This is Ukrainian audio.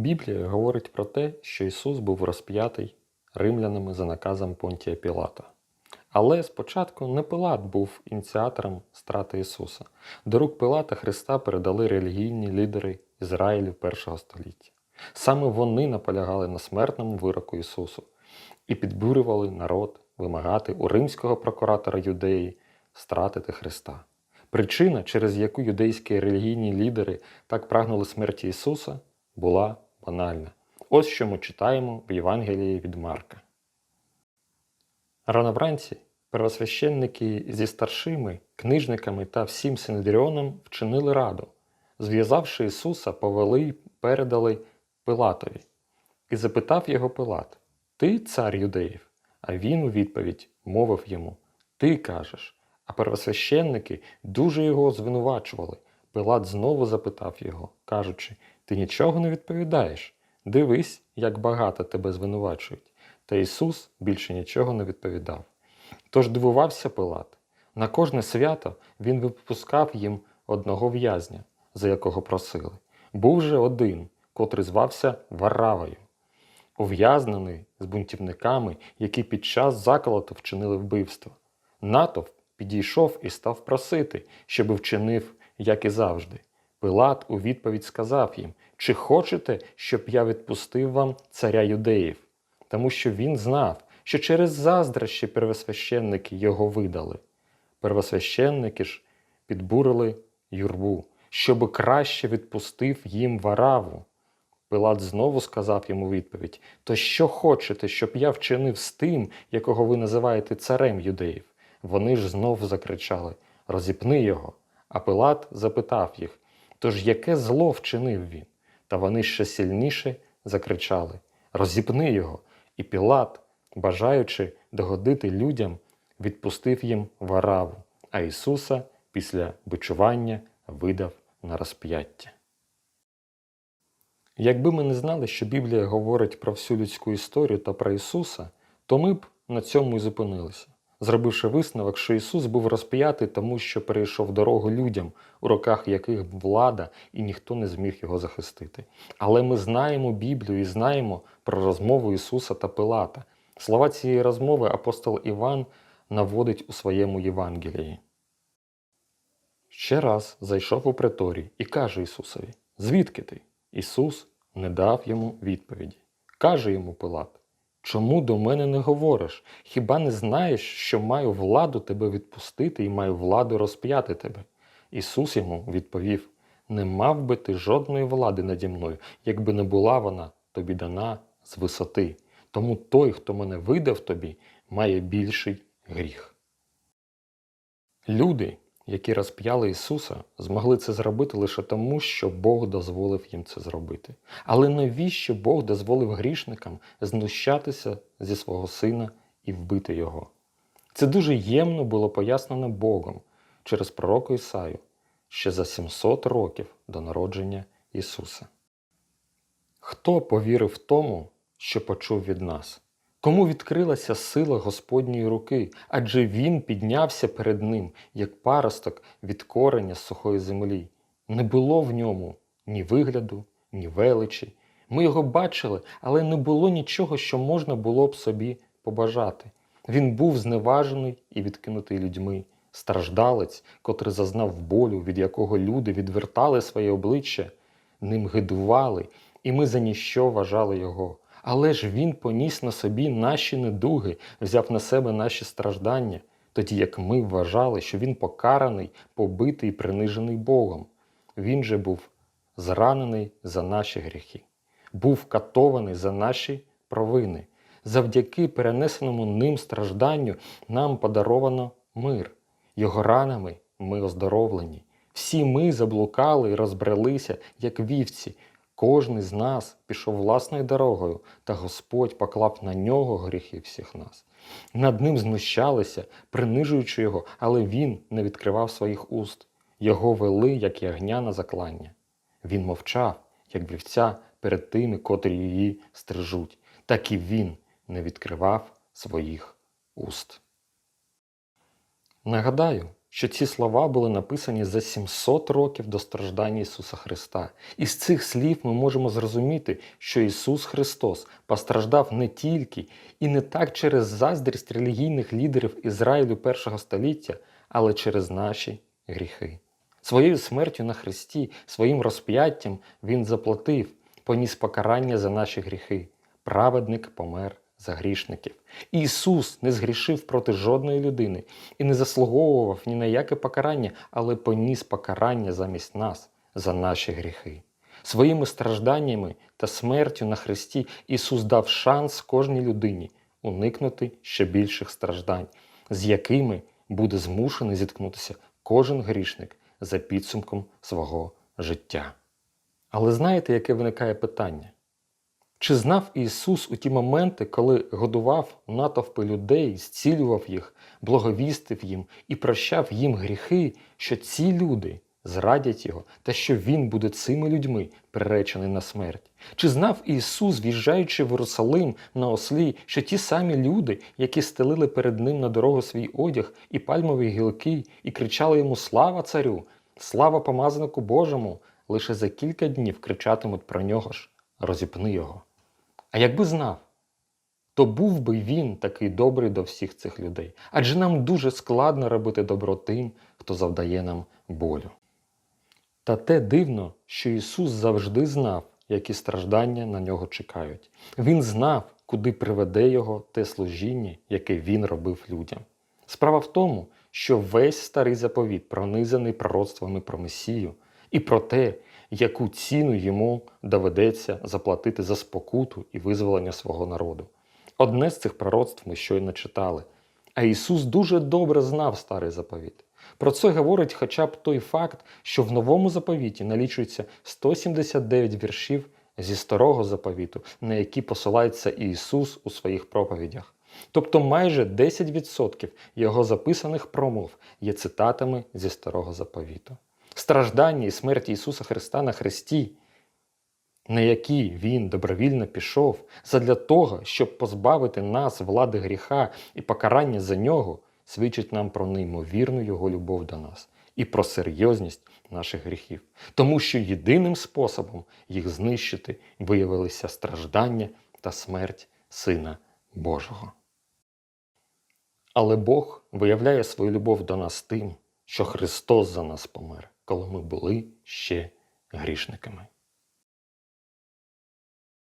Біблія говорить про те, що Ісус був розп'ятий римлянами за наказом Понтія Пілата. Але спочатку не Пилат був ініціатором страти Ісуса. До рук Пилата Христа передали релігійні лідери Ізраїлю першого століття. Саме вони наполягали на смертному вироку Ісусу і підбурювали народ вимагати у римського прокуратора юдеї стратити Христа. Причина, через яку юдейські релігійні лідери так прагнули смерті Ісуса, була банальна. Ось що ми читаємо в Євангелії від Марка. Рано вранці первосвященники зі старшими, книжниками та всім синедріоном вчинили раду. Зв'язавши Ісуса, повели й передали Пилатові. І запитав його Пилат: Ти цар юдеїв? А він у відповідь мовив йому: Ти кажеш. А первосвященники дуже його звинувачували. Пилат знову запитав його, кажучи: Ти нічого не відповідаєш. Дивись, як багато тебе звинувачують. Та Ісус більше нічого не відповідав. Тож дивувався Пилат. На кожне свято він випускав їм одного в'язня, за якого просили. Був же один, котрий звався Варавою, ув'язнений з бунтівниками, які під час заколоту вчинили вбивство. Натовп підійшов і став просити, щоби вчинив, як і завжди. Пилат у відповідь сказав їм: Чи хочете, щоб я відпустив вам царя юдеїв? Тому що він знав, що через заздрощі первосвященники його видали. Первосвященники ж підбурили юрбу, щоби краще відпустив їм вараву. Пилат знову сказав йому відповідь: То що хочете, щоб я вчинив з тим, якого ви називаєте царем юдеїв? Вони ж знов закричали Розіпни його. А Пилат запитав їх Тож яке зло вчинив він? Та вони ще сильніше закричали Розіпни його. І Пілат, бажаючи догодити людям, відпустив їм вараву, а Ісуса після бичування видав на розп'яття. Якби ми не знали, що Біблія говорить про всю людську історію та про Ісуса, то ми б на цьому і зупинилися, зробивши висновок, що Ісус був розп'ятий тому, що перейшов дорогу людям, у руках яких влада і ніхто не зміг його захистити. Але ми знаємо Біблію і знаємо про розмову Ісуса та Пилата. Слова цієї розмови апостол Іван наводить у своєму Євангелії. Ще раз зайшов у приторій і каже Ісусові: Звідки ти? Ісус не дав йому відповіді. Каже йому Пилат: Чому до мене не говориш? Хіба не знаєш, що маю владу тебе відпустити і маю владу розп'яти тебе? Ісус йому відповів: Не мав би ти жодної влади наді мною, якби не була вона тобі дана з висоти. Тому той, хто мене видав тобі, має більший гріх. Люди, які розп'яли Ісуса, змогли це зробити лише тому, що Бог дозволив їм це зробити. Але навіщо Бог дозволив грішникам знущатися зі свого сина і вбити його? Це дуже ємно було пояснено Богом через пророка Ісаю ще за 700 років до народження Ісуса. Хто повірив тому, що почув від нас? Кому відкрилася сила Господньої руки, адже Він піднявся перед ним, як паросток від кореня з сухої землі. Не було в ньому ні вигляду, ні величі. Ми його бачили, але не було нічого, що можна було б собі побажати. Він був зневажений і відкинутий людьми, страждалець, котрий зазнав болю, від якого люди відвертали своє обличчя, ним гидували, і ми за ніщо вважали його. Але ж він поніс на собі наші недуги, взяв на себе наші страждання, тоді як ми вважали, що він покараний, побитий і принижений Богом. Він же був зранений за наші гріхи, був катований за наші провини. Завдяки перенесеному ним стражданню нам подаровано мир. Його ранами ми оздоровлені. Всі ми заблукали і розбрелися, як вівці. Кожний з нас пішов власною дорогою, та Господь поклав на нього гріхи всіх нас. Над ним знущалися, принижуючи його, але він не відкривав своїх уст. Його вели, як ягня на заклання. Він мовчав, як вівця перед тими, котрі її стрижуть, так і він не відкривав своїх уст. Нагадаю, що ці слова були написані за 700 років до страждання Ісуса Христа. Із цих слів ми можемо зрозуміти, що Ісус Христос постраждав не тільки і не так через заздрість релігійних лідерів Ізраїлю першого століття, але через наші гріхи. Своєю смертю на Христі, своїм розп'яттям Він заплатив, поніс покарання за наші гріхи. Праведник помер за грішників. Ісус не згрішив проти жодної людини і не заслуговував ні на яке покарання, але поніс покарання замість нас за наші гріхи. Своїми стражданнями та смертю на Христі Ісус дав шанс кожній людині уникнути ще більших страждань, з якими буде змушений зіткнутися кожен грішник за підсумком свого життя. Але знаєте, яке виникає питання? Чи знав Ісус у ті моменти, коли годував натовпи людей, зцілював їх, благовістив їм і прощав їм гріхи, що ці люди зрадять Його та що Він буде цими людьми приречений на смерть? Чи знав Ісус, в'їжджаючи в Єрусалим на ослі, що ті самі люди, які стелили перед Ним на дорогу свій одяг і пальмові гілки, і кричали йому Слава царю! Слава помазанику Божому! Лише за кілька днів кричатимуть про нього ж розіпни його. А якби знав, то був би він такий добрий до всіх цих людей. Адже нам дуже складно робити добро тим, хто завдає нам болю. Та те дивно, що Ісус завжди знав, які страждання на нього чекають. Він знав, куди приведе його те служіння, яке він робив людям. Справа в тому, що весь старий заповіт пронизаний пророцтвами про Месію і про те, яку ціну йому доведеться заплатити за спокуту і визволення свого народу. Одне з цих пророцтв ми щойно читали. А Ісус дуже добре знав старий заповіт. Про це говорить хоча б той факт, що в новому заповіті налічується 179 віршів зі старого заповіту, на які посилається Ісус у своїх проповідях. Тобто майже 10% його записаних промов є цитатами зі старого заповіту. Страждання і смерть Ісуса Христа на Христі, на які Він добровільно пішов, задля того, щоб позбавити нас влади гріха і покарання за нього, свідчить нам про неймовірну Його любов до нас і про серйозність наших гріхів. Тому що єдиним способом їх знищити виявилися страждання та смерть Сина Божого. Але Бог виявляє свою любов до нас тим, що Христос за нас помер, коли ми були ще грішниками.